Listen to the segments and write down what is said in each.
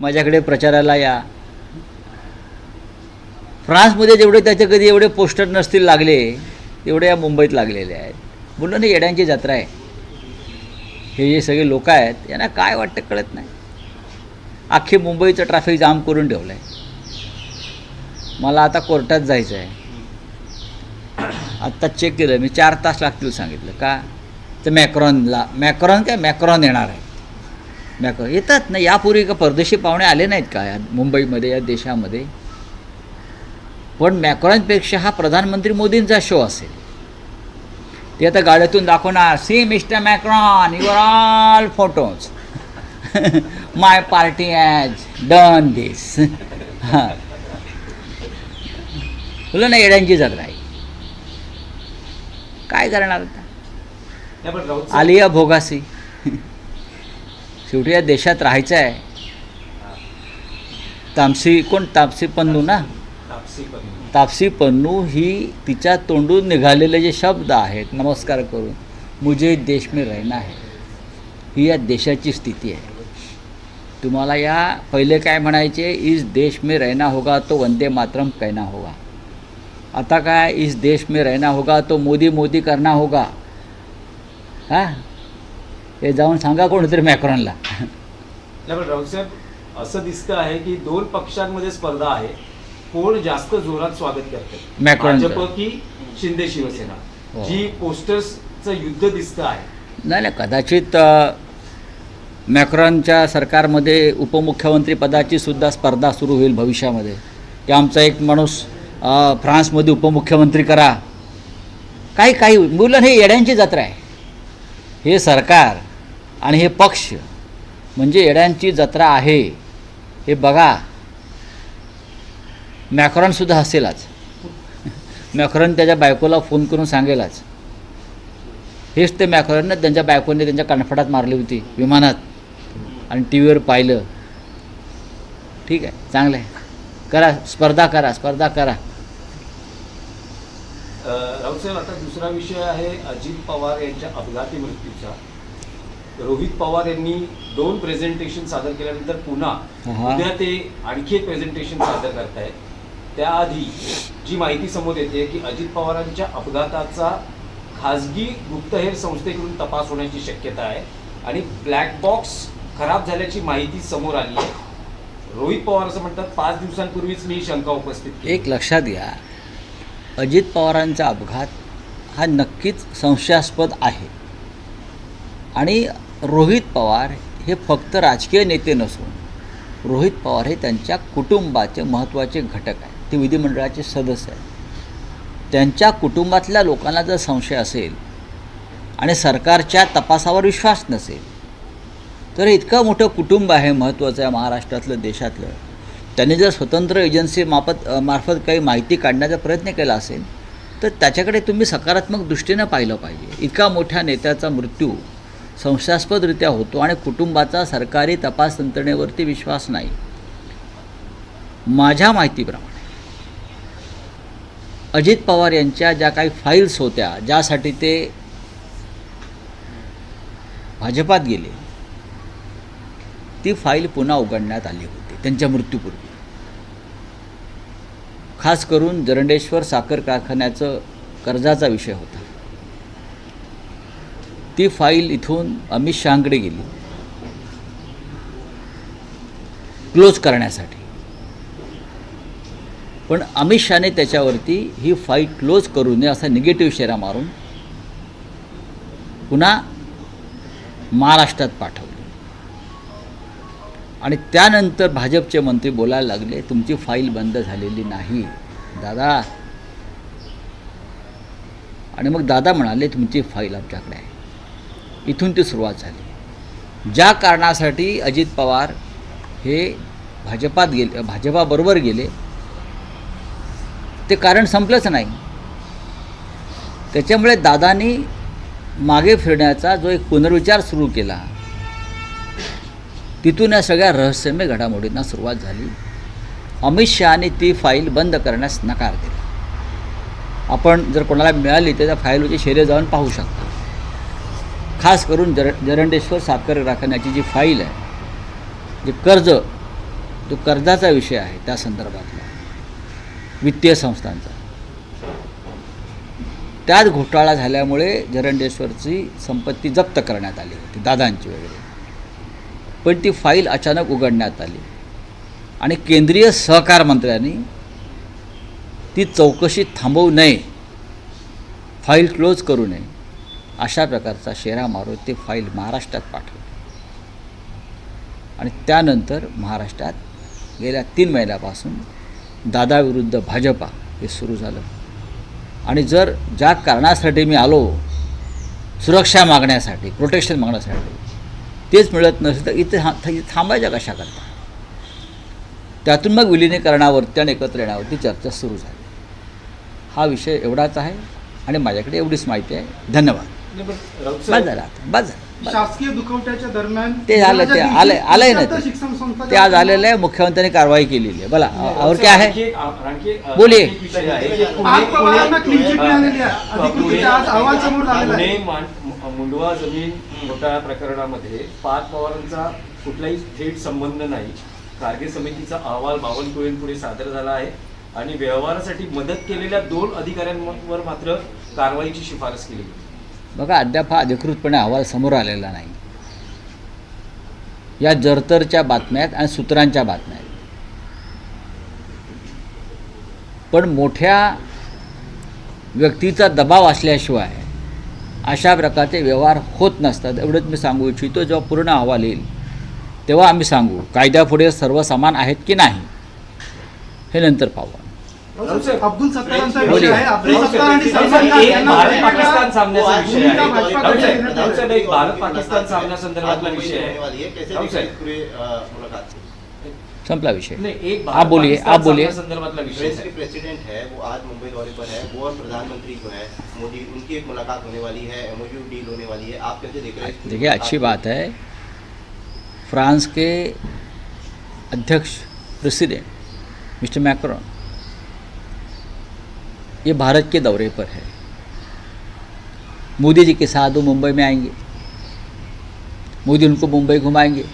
माझ्याकडे प्रचाराला या. फ्रान्समध्ये जेवढे त्याचे कधी एवढे पोस्टर नसतील लागले तेवढे या मुंबईत लागलेले आहेत. म्हणून ना येड्यांची जत्रा आहे. हे जे सगळे लोक आहेत यांना काय वाटतं कळत नाही. अख्खी मुंबईचं ट्रॅफिक जाम करून ठेवलं आहे मला आता कोर्टात जायचं आहे आत्ता चेक केलं मी चार तास लागतील सांगितलं. का? तर मॅक्रॉनला मॅक्रॉन काय? मॅक्रॉन येणार आहे. मॅक्रॉन येतात ना यापूर्वी का परदेशी पाहुणे आले नाहीत का या मुंबईमध्ये या देशामध्ये? पण मॅक्रॉनपेक्षा हा प्रधानमंत्री मोदींचा शो असेल. ते आता गाड्यातून दाखवणार see mister Macron your all photos. My party has done this. हां. तुला ना येड्यांची जत्रा आहे काय करणार आता? आलिया भोगासी. शेवटी या देशात राहायचं आहे. तापसी कोण? तापसी पन्नू ना? तापसी पन्नू. ही तिच्या तोंडून निघालेले जे शब्द आहेत नमस्कार करून मुझे देश में रहना है. ही या देशाची स्थिती आहे. तुम्हाला या पहिले काय म्हणायचे? इस देश में रहना होगा तो वंदे मातरम कहना होगा. आता काय? इस देश में रहना होगा तो मोदी मोदी करना होगा. हां? हे जाऊन सांगा कोणीतरी मॅक्रॉनला. नाही, पण राऊत साहेब असं दिसतं आहे की दोन पक्षांमध्ये स्पर्धा आहे. कोण जास्त जोरात स्वागत करते. भाजप की शिंदे शिवसेना? हो. जी पोस्टर्सचं युद्ध दिसतं आहे. नाही नाही कदाचित मॅक्रॉनच्या सरकारमध्ये उपमुख्यमंत्री पदाची सुद्धा स्पर्धा सुरू होईल भविष्यामध्ये. की आमचा एक माणूस फ्रान्समध्ये उपमुख्यमंत्री करा. काही काही मुलं हे येड्यांची जत्रा आहे. हे सरकार आणि हे पक्ष म्हणजे येड्यांची जत्रा आहे हे बघा. मॅक्रॉनसुद्धा हसेलाच. मॅक्रॉन त्याच्या बायकोला फोन करून सांगेलच. हेच ते मॅक्रॉननं त्यांच्या बायकोने त्यांच्या कणफडात मारली होती विमानात. आणि टी व्हीवर पाहिलं. ठीक आहे चांगलं आहे. करा स्पर्धा करा स्पर्धा करा. राऊत साहेब आता दुसरा विषय आहे अजित पवार यांच्या अपघाती मृत्यूचा. रोहित पवार यांनी दोन प्रेझेंटेशन सादर केल्यानंतर पुन्हा. उद्या ते आणखी एक प्रेझेंटेशन सादर करतायत. त्याआधी जी माहिती समोर येते की अजित पवारांच्या अपघाताचा खाजगी गुप्तहेर संस्थेकडून तपास होण्याची शक्यता आहे आणि ब्लॅक बॉक्स खराब झाल्याची माहिती समोर आली आहे. रोहित पवार असं म्हणतात पाच दिवसांपूर्वीच मी शंका उपस्थित एक लक्षात घ्या अजित पवारांचा अपघात हा नक्कीच संशयास्पद आहे. आणि रोहित पवार हे फक्त राजकीय नेते नसून रोहित पवार हे त्यांच्या कुटुंबाचे महत्त्वाचे घटक आहेत. ते विधिमंडळाचे सदस्य आहेत. त्यांच्या कुटुंबातल्या लोकांना जर संशय असेल आणि सरकारच्या तपासावर विश्वास नसेल तर इतकं मोठं कुटुंब आहे महत्त्वाचं आहे महाराष्ट्रातलं देशातलं. त्यांनी जर स्वतंत्र एजन्सी माफत मार्फत काही माहिती काढण्याचा प्रयत्न केला असेल तर त्याच्याकडे तुम्ही सकारात्मक दृष्टीनं पाहिलं पाहिजे. इतका मोठ्या नेत्याचा मृत्यू संशयास्पदरित्या होतो आणि कुटुंबाचा सरकारी तपास यंत्रणेवरती विश्वास नाही. माझ्या माहितीप्रमाणे अजित पवार यांच्या ज्या काही फाईल्स होत्या ज्यासाठी ते भाजपात गेले ती फाईल पुन्हा उघडण्यात आली होती त्यांच्या मृत्यूपूर्वी. खास करून जरंडेश्वर साखर कारखान्याचं कर्जाचा विषय होता. ती फाईल इथून अमित शहाकडे गेली. क्लोज करण्यासाठी. पण अमित शहाने त्याच्यावरती ही फाईल क्लोज करू नये असा निगेटिव्ह शेरा मारून पुन्हा महाराष्ट्रात पाठवली. आणि त्यानंतर भाजपचे मंत्री बोलायला लागले तुमची फाईल बंद झालेली नाही दादा. आणि मग दादा म्हणाले तुमची फाईल आमच्याकडे आहे. इथून ती सुरुवात झाली. ज्या कारणासाठी अजित पवार हे भाजपात गेले भाजपाबरोबर गेले ते कारण संपलंच नाही. त्याच्यामुळे दादानी मागे फिरण्याचा जो एक पुनर्विचार सुरू केला तिथून या सगळ्या रहस्यमय घडामोडींना सुरुवात झाली. अमित शहाने ती फाईल बंद करण्यास नकार दिला. आपण जर कोणाला मिळाली तर त्या फाईलची शेरे जाऊन पाहू शकता. खास करून जर जरंडेश्वर साखर कारखान्याची जी फाईल आहे जे कर्ज जो कर्जाचा विषय आहे त्या संदर्भातला वित्तीय संस्थांचा. त्यात घोटाळा झाल्यामुळे जरंडेश्वरची संपत्ती जप्त करण्यात आली होती दादांची वगैरे. पण ती फाईल अचानक उघडण्यात आली. आणि केंद्रीय सहकार मंत्र्यांनी ती चौकशी थांबवू नये फाईल क्लोज करू नये. अशा प्रकारचा शेरा मारून ते फाईल महाराष्ट्रात पाठवली. आणि त्यानंतर महाराष्ट्रात गेल्या तीन महिन्यापासून दादाविरुद्ध भाजपा हे सुरू झालं. आणि जर ज्या कारणासाठी मी आलो सुरक्षा मागण्यासाठी प्रोटेक्शन मागण्यासाठी तेच मिळत नसेल तर इथे हा इथे थांबायच्या कशा करता त्यातून मग विलिनीकरणावरती आणि एकत्र येण्यावरती चर्चा सुरू झाली. हा विषय एवढाच आहे आणि माझ्याकडे एवढीच माहिती आहे. धन्यवाद. झालं बस. शासकीय दुखवट्याच्या दरम्यान ते झालं ते आलंय आलंय ना शिक्षण संस्था ते आज आलेलं आहे मुख्यमंत्र्यांनी कारवाई केलेली आहे. बोला और क्या है? एक- बोलिए. मुंडवा जमीन घोटाळा प्रकरणामध्ये पाच पवारांचा कुठलाही थेट संबंध नाही. कारगे समितीचा अहवाल बावनकुळेंपुढे सादर झाला आहे. आणि व्यवहारासाठी मदत केलेल्या दोन अधिकाऱ्यांवर मात्र कारवाईची शिफारस केली गेली. बघा अद्याप हा अधिकृतपणे अहवाल समोर आलेला नाही. या जरतरच्या बातम्या आहेत आणि सूत्रांच्या बातम्या आहेत. पण मोठ्या व्यक्तीचा दबाव असल्याशिवाय अशा प्रकारचे व्यवहार होत नसतात. एवढंच मी सांगू इच्छितो जेव्हा पूर्ण अहवाल येईल तेव्हा आम्ही सांगू कायद्यापुढे सर्व समान आहेत की नाही हे नंतर पाहू अब्दुल सत्तारांचा विषय आहे. अब्दुल सत्तार आणि सलमान यांना भारत पाकिस्तान सामन्याचा एक भारत पाकिस्तान सामन्यासंदर्भातला विषय? संपला विषय. आप बोलिए, आप बोलिए. विषय प्रेसिडेंट है वो आज मुंबई दौरे पर है. वो और प्रधानमंत्री जो है मोदी उनकी एक मुलाकात होने वाली है एमओयू डील होने वाली है. आप कैसे देख रहे हैं देखिए अच्छी बात है फ्रांस के अध्यक्ष प्रेसिडेंट मिस्टर मैक्रोन ये भारत के दौरे पर है। मोदी जी के साथ वो मुंबई में आएँगे। मोदी उनको मुंबई घुमाएँगे।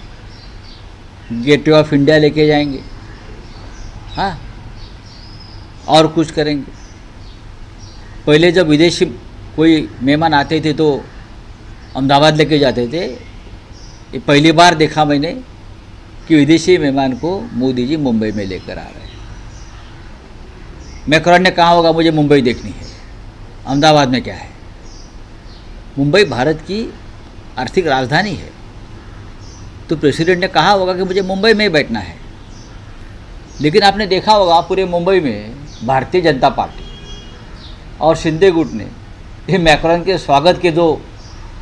गेटवे ऑफ़ इंडिया लेके जाएँगे। हाँ और कुछ करेंगे। पहले जब विदेशी कोई मेहमान आते थे तो अहमदाबाद लेके जाते थे। ये पहली बार देखा मैंने कि विदेशी मेहमान को मोदी जी मुंबई में लेकर आ रहे हैं। मैक्रॉन ने कहा होगा, मुझे मुंबई देखनी है। अहमदाबाद में क्या है? मुंबई भारत की आर्थिक राजधानी है। तो प्रेसिडेंट ने कहा होगा कि मुझे मुंबई में बैठना है। लेकिन आपने देखा होगा पूरे मुंबई में भारतीय जनता पार्टी और शिंदे गुट ने ये मैक्रॉन के स्वागत के जो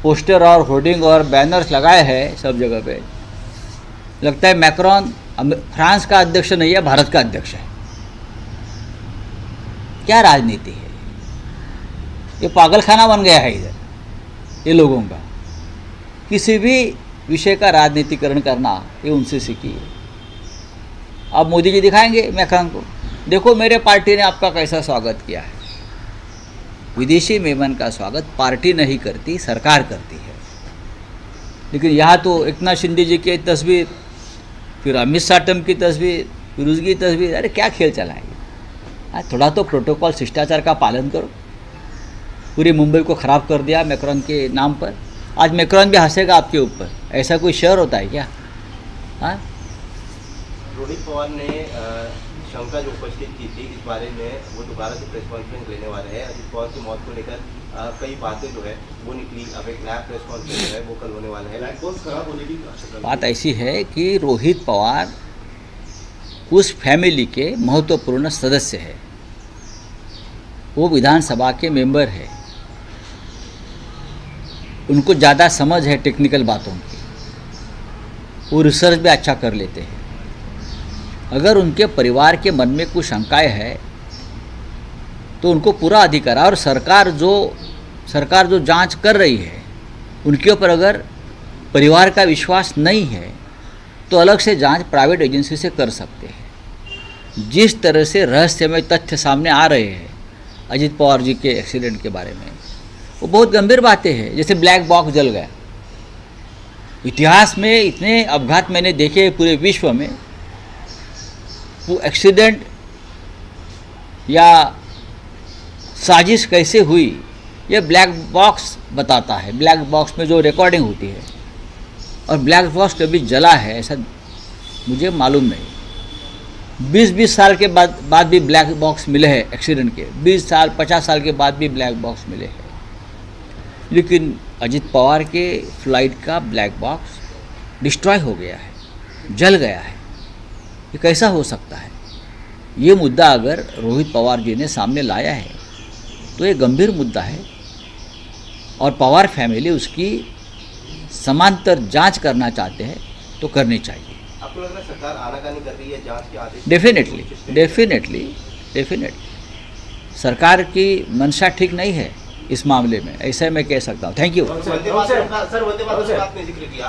पोस्टर और होर्डिंग और बैनर्स लगाए हैं सब जगह पे। लगता है मैक्रॉन फ्रांस का अध्यक्ष नहीं है, भारत का अध्यक्ष है। क्या राजनीति है? ये पागलखाना बन गया है इधर ये लोगों का। किसी भी विषय का राजनीतिकरण करना ये उनसे सीखिए। अब मोदी जी दिखाएँगे मैक्रॉन को। देखो मेरे पार्टी ने आपका कैसा स्वागत किया है। विदेशी मेहमान का स्वागत पार्टी नहीं करती सरकार करती है। लेकिन यहाँ तो एकनाथ शिंदे जी की तस्वीर फिर अमित साटम की तस्वीर फिर उसकी तस्वीर अरे क्या खेल चला है ये? हाँ, थोड़ा तो प्रोटोकॉल शिष्टाचार का पालन करो। पूरी मुंबई को ख़राब कर दिया मैक्रॉन के नाम पर। आज मैक्रॉन भी हंसेगा आपके ऊपर। ऐसा कोई शहर होता है क्या? हाँ? रोहित पवार ने शंका जो उपस्थित की थी इस बारे में वो दोबारा से प्रेस कॉन्फ्रेंस लेने वाले हैं। अजित पवार की मौत को लेकर कई बातें जो है वो निकली। अब एक नया प्रेस कॉन्फ्रेंस जो है वो कल होने वाला है। ब्लैक बॉक्स खराब होने की बात ऐसी है कि रोहित पवार उस फैमिली के महत्वपूर्ण सदस्य है। वो विधानसभा के मेंबर है। उनको ज़्यादा समझ है टेक्निकल बातों की। वो रिसर्च भी अच्छा कर लेते हैं। अगर उनके परिवार के मन में कुछ शंकाएँ है तो उनको पूरा अधिकार है और सरकार जो सरकार जो जाँच कर रही है, उनके ऊपर अगर परिवार का विश्वास नहीं है तो अलग से जाँच प्राइवेट एजेंसी से कर सकते हैं। जिस तरह से रहस्यमय तथ्य सामने आ रहे हैं, अजित पवार जी के एक्सीडेंट के बारे में, वो बहुत गंभीर बातें हैं। जैसे ब्लैक बॉक्स जल गया। इतिहास में इतने अपघात मैंने देखे पूरे विश्व में। वो एक्सीडेंट या साजिश कैसे हुई ये ब्लैक बॉक्स बताता है। ब्लैक बॉक्स में जो रिकॉर्डिंग होती है और ब्लैक बॉक्स कभी जला है, ऐसा मुझे मालूम नहीं। बीस बीस साल के बाद बाद भी ब्लैक बॉक्स मिले हैं एक्सीडेंट के। बीस साल, पचास साल के बाद भी ब्लैक बॉक्स मिले हैं। लेकिन अजित पवार के फ़्लाइट का ब्लैक बॉक्स डिस्ट्रॉय हो गया है, जल गया है। ये कैसा हो सकता है? ये मुद्दा अगर रोहित पवार जी ने सामने लाया है तो ये गंभीर मुद्दा है। और पवार फैमिली उसकी समांतर जाँच करना चाहते हैं तो करनी चाहिए। आपको लग रहा है सरकार आनाकानी कर रही है जाँच के आदेश? डेफिनेटली डेफिनेटली डेफिनेटली सरकार की मंशा ठीक नहीं है इस मामले में ऐसा मैं कह सकता हूँ। थैंक यू वंदे सर वंदे मातरम का आपने ज़िक्र किया।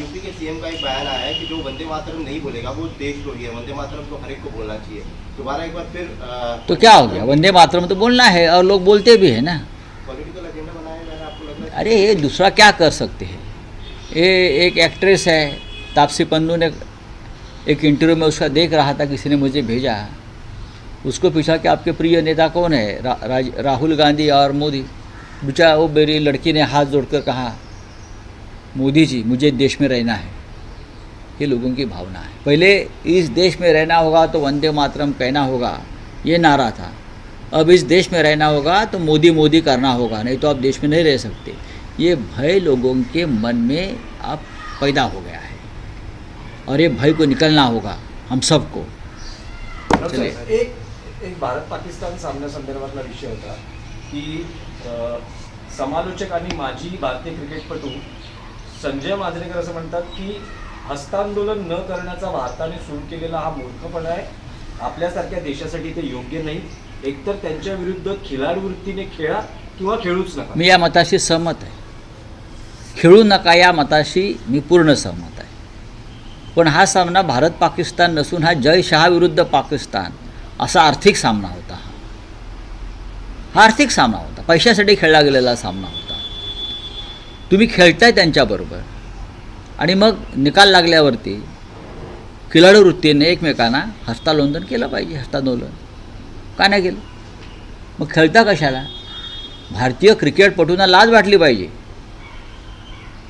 यूपी के सीएम का एक बयान आया है कि जो वंदे मातरम नहीं बोलेगा वो देशद्रोही है वंदे मातरम तो हर एक को बोलना चाहिए। दोबारा एक बार फिर तो क्या हो गया? वंदे मातरम तो बोलना है और लोग बोलते भी है ना पॉलिटिकल एजेंडा बनाया जा रहा है आपको लग रहा है अरे ये दूसरा क्या कर सकते हैं? ये एक एक्ट्रेस है तापसी पन्नू ने एक इंटरव्यू में उसका देख रहा था किसी ने मुझे भेजा। उसको पूछा कि आपके प्रिय नेता कौन है? रा, राहुल गांधी और मोदी। पूछा वो मेरी लड़की ने हाथ जोड़कर कहा मोदी जी मुझे देश में रहना है। ये लोगों की भावना है। पहले इस देश में रहना होगा तो वंदे मातरम कहना होगा। ये नारा था। अब इस देश में रहना होगा तो मोदी मोदी करना होगा नहीं तो आप देश में नहीं रह सकते। ये भय लोगों के मन में अब पैदा हो गया है। और ये भय को निकलना होगा हम सबको। चलिए. एक एक भारत पाकिस्तान सामन्यासंदर्भातला विषय होता की समालोचक आणि माजी भारतीय क्रिकेटपटू संजय मांजरेकर असं म्हणतात की हस्तांदोलन न करण्याचा भारताने सुरू केलेला हा मूर्खपणा आहे. आपल्यासारख्या देशासाठी ते योग्य नाही. एकतर त्यांच्या विरुद्ध खिलाड वृत्तीने खेळा किंवा खेळूच नका. मी या मताशी सहमत आहे. खेळू नका या मताशी मी पूर्ण सहमत आहे. पण हा सामना भारत पाकिस्तान नसून हा जय शहा विरुद्ध पाकिस्तान असा आर्थिक सामना होता हा. आर्थिक सामना होता. पैशासाठी खेळला गेलेला सामना होता. तुम्ही खेळताय त्यांच्याबरोबर आणि मग निकाल लागल्यावरती खिलाडू वृत्तीने एकमेकांना हस्तालोंदन केलं पाहिजे हस्तांदोलन. का नाही केलं मग खेळता कशाला? भारतीय क्रिकेटपटूंना लाज वाटली पाहिजे.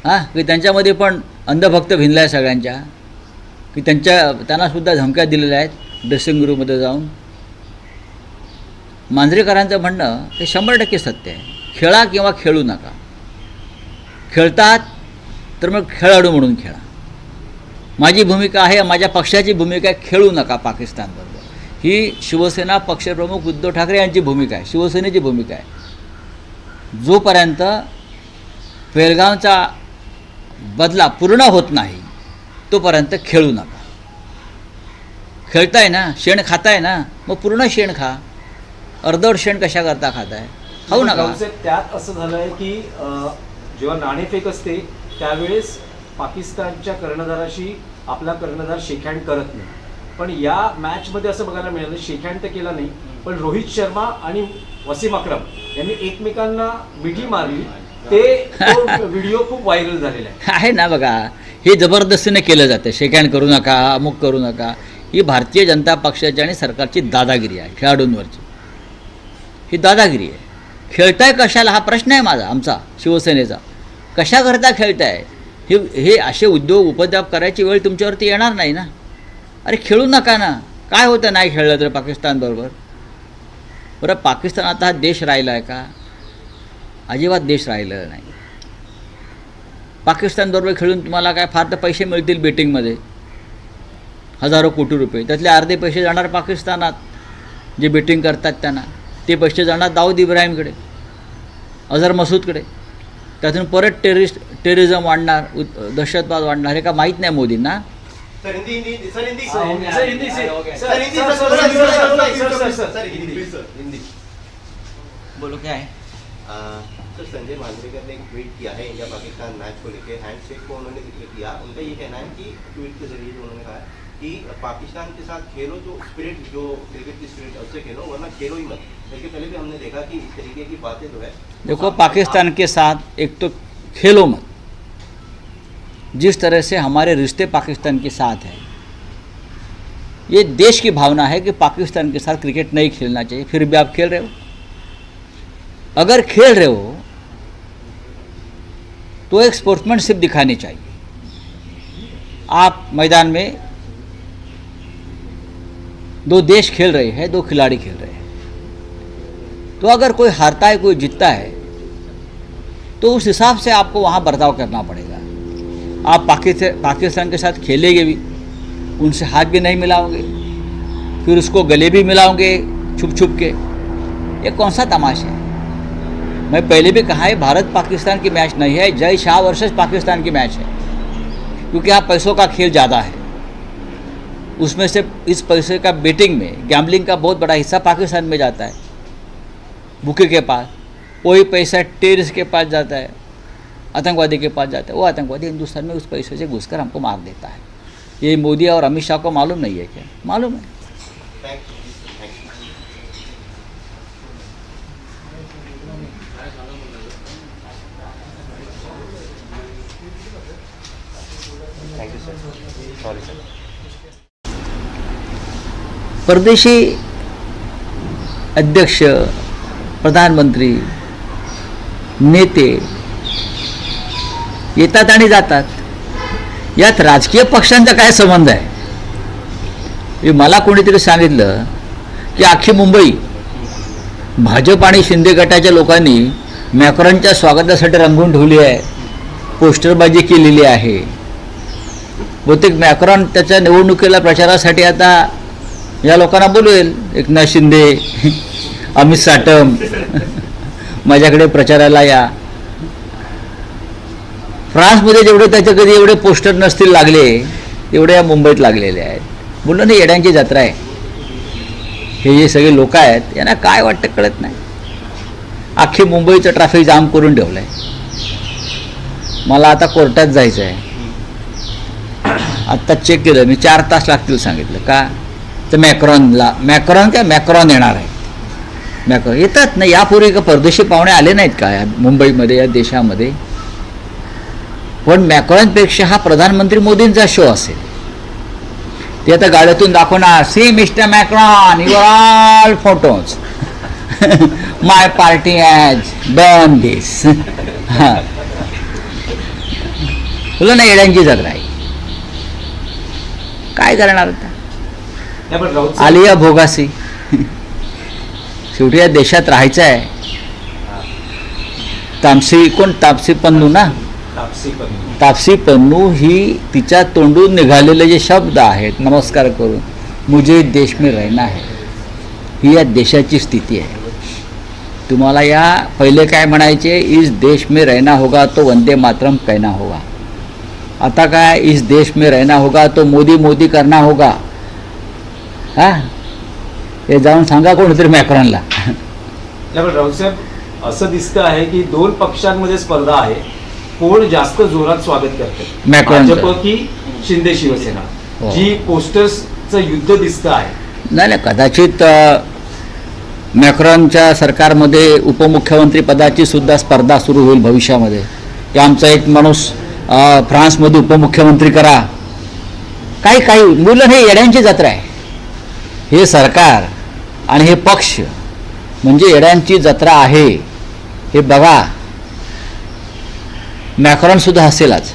हां की त्यांच्यामध्ये पण अंधभक्त भिनला आहे सगळ्यांच्या. की त्यांच्या त्यांनासुद्धा धमक्या दिलेल्या आहेत ड्रेसिंग रूममध्ये जाऊन. मांजरेकरांचं म्हणणं हे शंभर टक्के सत्य आहे. खेळा किंवा खेळू नका. खेळतात तर मग खेळाडू म्हणून खेळा. माझी भूमिका आहे माझ्या पक्षाची भूमिका आहे खेळू नका पाकिस्तानवर. ही शिवसेना पक्षप्रमुख उद्धव ठाकरे यांची भूमिका आहे शिवसेनेची भूमिका आहे. जोपर्यंत बेळगावचा बदला पूर्ण होत नाही तोपर्यंत खेळू नका. खेळताय ना शेण खाताय ना मग पूर्ण शेण खा. अर्धवट शेण कशा करता खाताय? खाऊ नका. त्यात असं झालंय की जेव्हा नाणेफेक असते त्यावेळेस पाकिस्तानच्या कर्णधाराशी आपला कर्णधार शेकहँड करत नाही. पण या मॅचमध्ये असं बघायला मिळालं शेकहँड तर केला नाही पण रोहित शर्मा आणि वसीम अक्रम यांनी एकमेकांना मिठी मारली. ते व्हिडिओ खूप व्हायरल झालेला आहे. आहे ना बघा हे जबरदस्तीने केलं जातं. शेकहँड करू नका अमुक करू नका. ही भारतीय जनता पक्षाची आणि सरकारची दादागिरी आहे खेळाडूंवरची. ही दादागिरी आहे. खेळताय कशाला? हा प्रश्न आहे माझा आमचा शिवसेनेचा. कशाकरता खेळताय? हे हे असे उद्योग उपद्रव करायची वेळ तुमच्यावरती येणार नाही ना. अरे खेळू नका ना. काय होतं नाही खेळलं तर पाकिस्तानबरोबर बरं पाकिस्तान आता हा देश राहिला आहे का? अजिबात देश राहिलेला नाही. पाकिस्तानबरोबर खेळून तुम्हाला काय फार तर पैसे मिळतील बेटिंगमध्ये हजारो कोटी रुपये. त्यातले अर्धे पैसे जाणार पाकिस्तानात. जे बेटिंग करतात त्यांना. ते पैसे जाणार दाऊद इब्राहिमकडे. अझर मसूदकडे. त्यातून परत टेरिस्ट टेरिझम वाढणार उत- दहशतवाद वाढणार हे का माहीत नाही मोदींना? Sir Hindi Hindi sir Hindi sir, Hindi, sir, Hindi, sir, sir Hindi sir, sir sir, Hindi Hindi बोलो क्या है सर संजय मांजरेकर ने एक ट्वीट किया है इंडिया पाकिस्तान मैच को लेकर हैंडशेक को उन्होंने ज़िक्र किया उनका ये कहना है कि ट्वीट के ज़रिए जो उन्होंने कहा है कि पाकिस्तान के साथ खेलो जो स्पिरिट जो क्रिकेट की स्पिरिट है उससे खेलो वरना खेलो ही मत इसके पहले भी हमने देखा कि इस तरीके की बातें जो है देखो पाकिस्तान के साथ एक तो खेलो मत। जिस तरह से हमारे रिश्ते पाकिस्तान के साथ हैं। ये देश की भावना है कि पाकिस्तान के साथ क्रिकेट नहीं खेलना चाहिए, फिर भी आप खेल रहे हो। अगर खेल रहे हो तो एक स्पोर्ट्समैनशिप दिखानी चाहिए। आप मैदान में दो देश खेल रहे हैं, दो खिलाड़ी खेल रहे हैं। तो अगर कोई हारता है, कोई जीतता है तो उस हिसाब से आपको वहाँ बर्ताव करना पड़ेगा। आप पाकिस्तान के साथ खेलेंगे भी, उनसे हाथ भी नहीं मिलाओगे, फिर उसको गले भी मिलाओगे छुप छुप के। ये कौन सा तमाशा है? मैं पहले भी कहा है, भारत पाकिस्तान की मैच नहीं है, जय शाह वर्सेस पाकिस्तान की मैच है। क्योंकि यहाँ पैसों का खेल ज़्यादा है। उसमें से इस पैसे का बेटिंग में गैम्बलिंग का बहुत बड़ा हिस्सा पाकिस्तान में जाता है। बुके के पास वही पैसा टेरिस के पास जाता है। आतंकवादी के पास जाता है, वो आतंकवादी हिंदुस्तान में उस पैसे से घुसकर हमको मार देता है। ये मोदी और अमित शाह को मालूम नहीं है क्या? मालूम है। परदेशी अध्यक्ष, प्रधानमंत्री, नेते येतात आणि जातात. यात राजकीय पक्षांचा काय संबंध आहे? हे मला कोणीतरी सांगितलं की अख्खी मुंबई भाजप आणि शिंदे गटाच्या लोकांनी मॅक्रॉनच्या स्वागतासाठी रंगून ठेवली आहे. पोस्टरबाजी केलेली आहे. बहुतेक मॅक्रॉन त्याच्या निवडणुकीला प्रचारासाठी आता या लोकांना बोलवेल. एकनाथ शिंदे अमित साटम माझ्याकडे प्रचाराला या. फ्रान्समध्ये जेवढे त्याच्या कधी एवढे पोस्टर नसतील लागले तेवढे या मुंबईत लागलेले आहेत. बोललं ना येड्यांची जत्रा आहे. हे जे सगळे लोक आहेत यांना काय वाटतं कळत नाही. अख्खी मुंबईचं ट्रॅफिक जाम करून ठेवलं आहे मला आता कोर्टात जायचं आहे आत्ता चेक केलं मी चार तास लागतील सांगितलं. का? तर मॅक्रॉनला मॅक्रॉन काय? मॅक्रॉन येणार आहे. मॅक्रॉन येतात ना यापूर्वी का परदेशी पाहुणे आले नाहीत का? या मुंबईमध्ये या देशामध्ये? पण मॅक्रॉनपेक्षा हा प्रधानमंत्री मोदींचा शो असेल. ते आता गाड्यातून दाखवणार see mister Macron your all photos. My party has burn this. तुला ना येड्यांची जत्रा आहे काय करणार आता? आलिया भोगासी. शेवटी या देशात राहायचं आहे तापसी कोण तापसी पन्नू ना? तापसी पन्नू ही तिच्या तोंडून निघालेले जे शब्द आहेत नमस्कार करून मुझे देश में रहना है. ही या देशाची स्थिती आहे. तुम्हाला या पहिले काय म्हणायचे? इस देश में रहना होगा तो वंदे मातरम कहना होगा. आता काय? इस देश में रहना होगा तो मोदी मोदी करना होगा. हा? हे जाऊन सांगा कोणीतरी मॅक्रॉनला. असं दिसतं आहे की दोन पक्षांमध्ये स्पर्धा आहे. कोण जास्त जोरात स्वागत करते. भाजप की शिंदे शिवसेना. हो. जी पोस्टर्सचं युद्ध दिसतं आहे. नाही नाही कदाचित मॅक्रॉनच्या सरकारमध्ये उपमुख्यमंत्री पदाची सुद्धा स्पर्धा सुरू होईल भविष्यामध्ये. की आमचा एक माणूस फ्रान्समध्ये उपमुख्यमंत्री करा. काही काही मुलं हे येड्यांची जत्रा आहे. हे सरकार आणि हे पक्ष म्हणजे येड्यांची जत्रा आहे. हे बघा. मॅक्रॉनसुद्धा हसेलाच.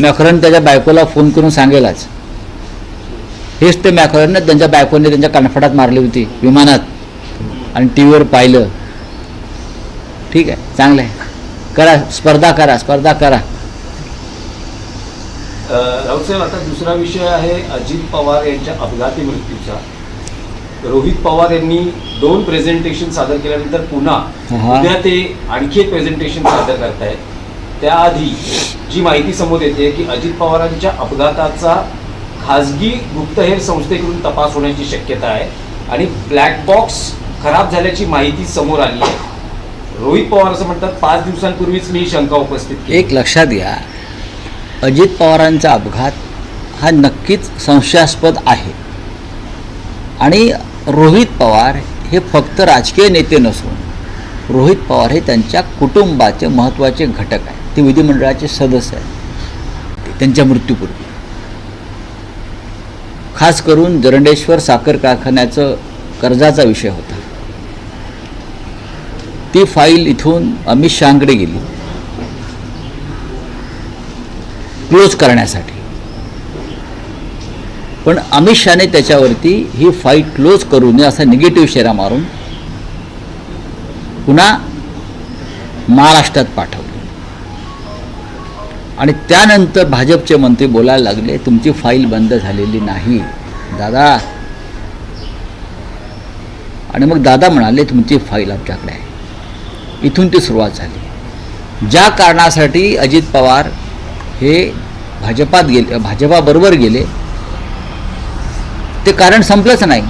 मॅक्रॉन त्याच्या बायकोला फोन करून सांगेलाच. हेच ते मॅक्रॉनने त्यांच्या बायकोने त्यांच्या कणफडात मारली होती विमानात. आणि टी व्हीवर पाहिलं. ठीक आहे चांगलं आहे. करा स्पर्धा करा स्पर्धा करा. अ, राऊत साहेब आता दुसरा विषय आहे अजित पवार यांच्या अपघाती मृत्यूचा. रोहित पवार यांनी दोन प्रेझेंटेशन सादर केल्यानंतर पुन्हा. उद्या ते आणखी एक प्रेझेंटेशन सादर करतायत. त्याआधी जी माहिती समोर येते की अजित पवारांच्या अपघाताचा खाजगी गुप्तहेर संस्थेकडून तपास होण्याची शक्यता आहे आणि ब्लॅक बॉक्स खराब झाल्याची माहिती समोर आली आहे. रोहित पवार असं म्हणतात पाच दिवसांपूर्वीच मी शंका उपस्थित केली. एक लक्षात घ्या अजित पवारांचा अपघात हा नक्कीच संशयास्पद आहे. आणि रोहित पवार हे फक्त राजकीय नेते नसून रोहित पवार हे त्यांच्या कुटुंबाचे महत्त्वाचे घटक आहे ते विधिमंडळाचे सदस्य आहेत. त्यांच्या मृत्यूपूर्वी. खास करून जरंडेश्वर साखर कारखान्याचं कर्जाचा विषय होता. ती फाईल इथून अमित शहाकडे गेली. क्लोज करण्यासाठी. पण अमित शहाने त्याच्यावरती ही फाईल क्लोज करू नये असा निगेटिव्ह शेरा मारून पुन्हा महाराष्ट्रात पाठव आणि त्यानंतर भाजपचे मंत्री बोलायला लागले तुमची फाईल बंद झालेली नाही. दादा. आणि मग दादा म्हणाले तुमची फाईल आमच्याकडे आहे. इथून ती सुरुवात झाली. ज्या कारणासाठी अजित पवार हे भाजपात गेले भाजपाबरोबर गेले ते कारण संपलंच नाही.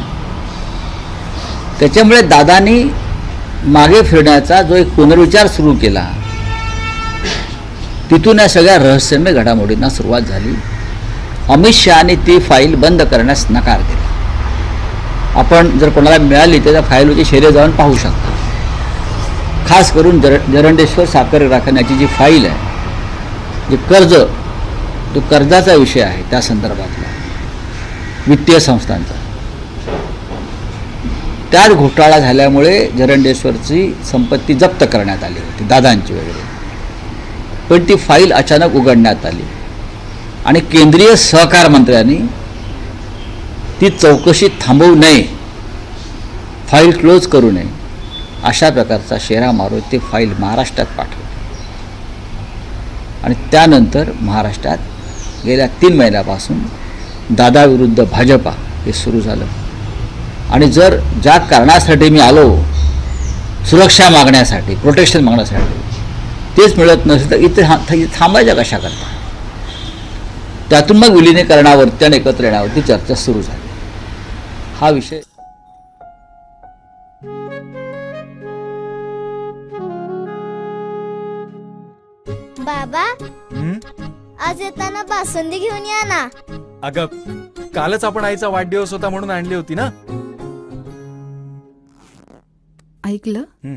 त्याच्यामुळे दादानी मागे फिरण्याचा जो एक पुनर्विचार सुरू केला तिथून या सगळ्या रहस्यमय घडामोडींना सुरुवात झाली. अमित शहाने ती फाईल बंद करण्यास नकार दिला. आपण जर कोणाला मिळाली तर त्या फाईलची शेरे जाऊन पाहू शकता. खास करून जर जरंडेश्वर साखर कारखान्याची जी फाईल आहे जे कर्ज तो कर्जाचा विषय आहे त्या संदर्भातला. वित्तीय संस्थांचा. त्यात घोटाळा झाल्यामुळे जरंडेश्वरची संपत्ती जप्त करण्यात आली होती दादांची वगैरे. पण ती फाईल अचानक उघडण्यात आली. आणि केंद्रीय सहकार मंत्र्यांनी ती चौकशी थांबवू नये फाईल क्लोज करू नये अशा प्रकारचा शेरा मारून ती फाईल महाराष्ट्रात पाठवली. आणि त्यानंतर महाराष्ट्रात गेल्या तीन महिन्यापासून दादाविरुद्ध भाजपा हे सुरू झालं. आणि जर ज्या कारणासाठी मी आलो सुरक्षा मागण्यासाठी प्रोटेक्शन मागण्यासाठी तेच मिळत नसेल तर इथे था- था- थांबायच्या कशा करता त्यातून मग विलिनीकरणावरती आणि एकत्र येण्यावरती चर्चा सुरू झाली. हा विषय बाबा हं? आज येताना बासुंदी घेऊन या ना. अगं कालच आपण आईचा वाढदिवस होता म्हणून आणली होती ना? ऐकलं? हं.